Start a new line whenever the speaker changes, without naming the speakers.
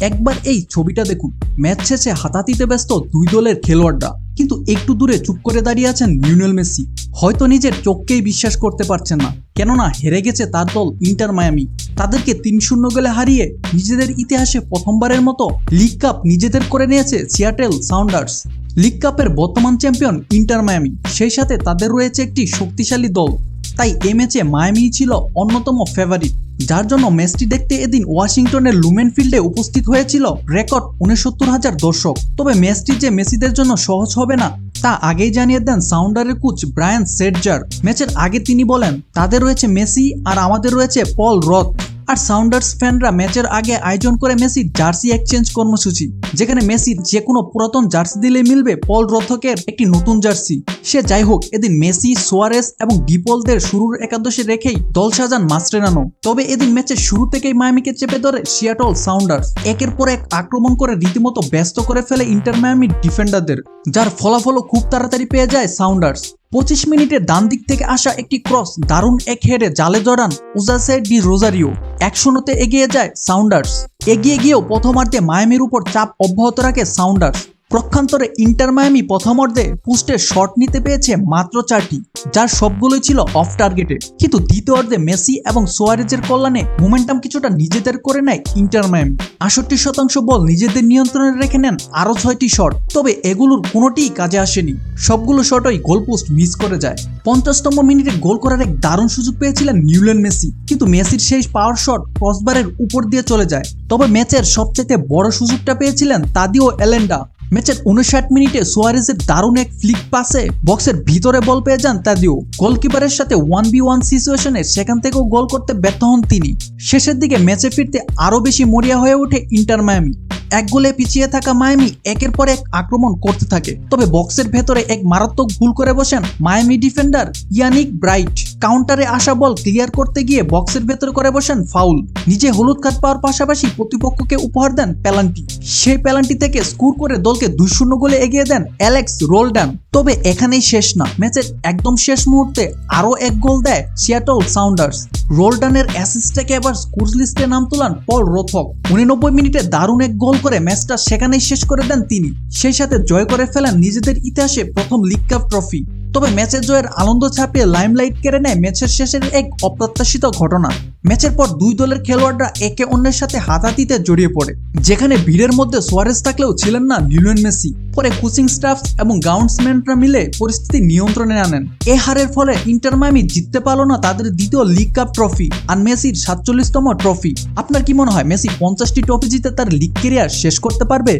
একবার এই ছবিটা দেখুন। ম্যাচ শেষে হাতাতিতে ব্যস্ত দুই দলের খেলোয়াড়রা। কিন্তু একটু দূরে চুপ করে দাঁড়িয়ে আছেন লিওনেল মেসি। হয়তো নিজের চোখকেই বিশ্বাস করতে পারছেন না। কেননা হেরে গেছে তার দল ইন্টার মায়ামি। তাদেরকে তিন শূন্য গোলে হারিয়ে নিজেদের ইতিহাসে প্রথমবারের মতো লিগ কাপ নিজেদের করে নিয়েছে সিয়াটেল সাউন্ডার্স। লিগ কাপের বর্তমান চ্যাম্পিয়ন ইন্টার মায়ামি। সেই সাথে তাদের রয়েছে একটি শক্তিশালী দল। তাই এ ম্যাচে মায়ামি ছিল অন্যতম ফেভারিট যার জন্য ম্যাচটি দেখতে এদিন ওয়াশিংটনের লুমেন ফিল্ডে উপস্থিত হয়েছিল রেকর্ড উনসত্তর হাজার দর্শক। তবে ম্যাচটি যে মেসিদের জন্য সহজ হবে না, তা আগেই জানিয়ে দেন সাউন্ডারের কোচ ব্রায়ান সেটজার ম্যাচের আগে তিনি বলেন, তাদের রয়েছে মেসি আর আমাদের রয়েছে পল রথ। আর সাউন্ডার্স ফ্যানরা ম্যাচের আগে আয়োজন করে মেসির জার্সি এক্সচেঞ্জ কর্মসূচি, যেখানে মেসির যে কোনো পুরাতন জার্সি দিলে মিলবে পল রথকের একটি নতুন জার্সি। সে যাই হোক এদিন মেসি, সোয়ারেস এবং ডিপলদের শুরুর একাদশে রেখেই দল সাজান মাস্টেরানো তবে এদিন ম্যাচের শুরু থেকেই মায়ামিকে চেপে ধরে সিয়াটল সাউন্ডার্স। একের পর এক আক্রমণ করে রীতিমতো ব্যস্ত করে ফেলে ইন্টার মায়ামি ডিফেন্ডারদের, যার ফলাফলও খুব তাড়াতাড়ি পেয়ে যায় সাউন্ডার্স। পঁচিশ মিনিটে ডান দিক থেকে আসা একটি ক্রস দারুণ এক হেডে জালে জড়ান উজাসে ডি রোজারিও। এক শূন্যতে এগিয়ে যায় সাউন্ডার্স। এগিয়ে গিয়েও প্রথমার্ধে মায়ামির উপর চাপ অব্যাহত রাখে সাউন্ডার্স। প্রক্ষান্তরে ইন্টার মায়ামি প্রথমার্ধে পুস্টে শট নিতে পেয়েছে মাত্র চারটি, যার সবগুলোই ছিল অফ টার্গেটে কিন্তু দ্বিতীয়ার্ধে মেসি এবং সোয়ারেজের কল্যাণে মোমেন্টাম কিছুটা নিজেদের করে নেয় ইন্টার মায়ামি। আষট্টি শতাংশ বল নিজেদের নিয়ন্ত্রণে রেখে নেন আরও ছয়টি শট। তবে এগুলোর কোনোটিই কাজে আসেনি। সবগুলো শটই গোলপোস্ট মিস করে যায়। পঞ্চাশতম মিনিটে গোল করার এক দারুণ সুযোগ পেয়েছিলেন নিউল্যান্ড মেসি। কিন্তু মেসির শেষ পাওয়ার শট ক্রসবারের উপর দিয়ে চলে যায়। তবে ম্যাচের সবচেয়ে বড় সুযোগটা পেয়েছিলেন তাদিও এলেন্ডা ম্যাচের উনষাট মিনিটে সোয়ারেজের দারুণ এক ফ্লিক পাসে বক্সের ভিতরে বল পেয়ে যান তাদিও। গোলকিপারের সাথে ওয়ান বি ওয়ান সিচুয়েশনে সেখান থেকেও গোল করতে ব্যর্থ হন তিনি। শেষের দিকে ম্যাচে ফিরতে আরও বেশি মরিয়া হয়ে ওঠে ইন্টার মায়ামি। এক গোলে পিছিয়ে থাকা মায়ামি একের পর এক আক্রমণ করতে থাকে। তবে বক্সের ভেতরে এক মারাত্মক ভুল করে বসেন মায়ামি ডিফেন্ডার ইয়ানিক ব্রাইট। কাউন্টারে আসা বল ক্লিয়ার করতে গিয়ে বক্সের ভেতরে করে বসেন ফাউল নিজে হলুদ কার্ড পাওয়ার পাশাপাশি প্রতিপক্ষকে উপহার দেন পেলান্টি সেই পেলান্টি থেকে স্কোর করে দলকে দুই শূন্য গোলে এগিয়ে দেন অ্যালেক্স রোলডান তবে এখানেই শেষ না। ম্যাচের একদম শেষ মুহূর্তে আরও এক গোল দেয় সিয়াটল সাউন্ডার্স রোলডানের অ্যাসিস্ট থেকে এবার স্কোর লিস্টে নাম তোলান পল রোথক উননব্বই মিনিটে দারুণ এক গোল করে ম্যাচটা সেখানেই শেষ করে দেন তিনি। সেই সাথে জয় করে ফেলেন নিজেদের ইতিহাসে প্রথম লিগ কাপ ট্রফি তবে ম্যাচের জয়ের আনন্দ ছাপিয়ে লাইমলাইট কেড়ে নেয় ম্যাচের শেষের এক অপ্রত্যাশিত ঘটনা। ম্যাচের পর দুই দলের খেলোয়াড়রা একে অন্যের সাথে হাতাহাতিতে জড়িয়ে পড়ে। যেখানে ভিড়ের মধ্যে সোয়ারেজ থাকলেও ছিলেন না লিওনেল মেসি। পরে কোচিং স্টাফ এবং গ্রাউন্ডসম্যানরা মিলে পরিস্থিতি নিয়ন্ত্রণে আনেন। এ হারের ফলে ইন্টার মায়ামি জিততে পারল না তাদের দ্বিতীয় লিগ কাপ ট্রফি আর মেসির সাতচল্লিশতম ট্রফি। আপনার কি মনে হয়, মেসি পঞ্চাশটি ট্রফি জিতে তার লিগ কেরিয়ার শেষ করতে পারবে?